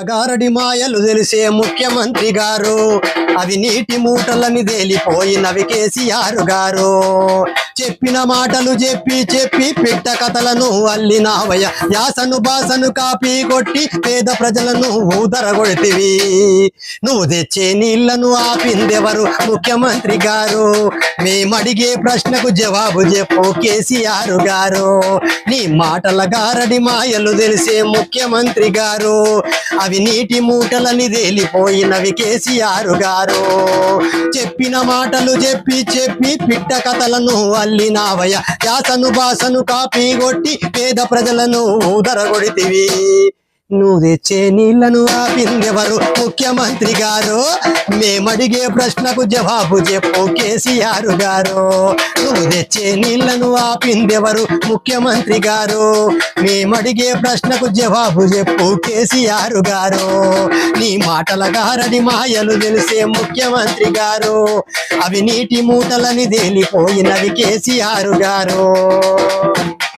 గారడి మాయలు తెలిసే ముఖ్యమంత్రి గారు. అవి నీటి మూటలని తేలిపోయినవి కేసీఆర్ గారు. చెప్పిన మాటలు చెప్పి చెప్పి పిట్ట కథలను అల్లినావయ్య. యాసను బాసను కాపీ కొట్టి పేద ప్రజలను ఊదరగొడితివి. నువ్వు తెచ్చే నీళ్ళను ఆపిందెవరు? ముఖ్యమంత్రి గారు. మేమడిగే ప్రశ్నకు జవాబు చెప్పు కేసీఆర్ గారు. నీ మాటల గారడి మాయలు తెలిసే ముఖ్యమంత్రి గారు. అవి నీటి మూటలని తేలిపోయినవి కేసీఆర్ గారు. చెప్పిన మాటలు చెప్పి చెప్పి పిట్ట కథలను అల్లినావయ్య యాసను బాసను కాపీ కొట్టి పేద ప్రజలను ఊదరగొడితివి. నువ్వు తెచ్చే నీళ్ళను ఆపిందెవరు? ముఖ్యమంత్రి గారు మేమడిగే ప్రశ్నకు జవాబు చెప్పు కేసీఆర్ గారు. నువ్వు తెచ్చే నీళ్ళను ఆపిందెవరు? ముఖ్యమంత్రి గారు మేమడిగే ప్రశ్నకు జవాబు చెప్పు కేసీఆర్ గారు. నీ మాటల గారని మాయలు తెలిసే ముఖ్యమంత్రి గారు. అవి నీటి మూటలని తేలిపోయినవి కేసీఆర్ గారు.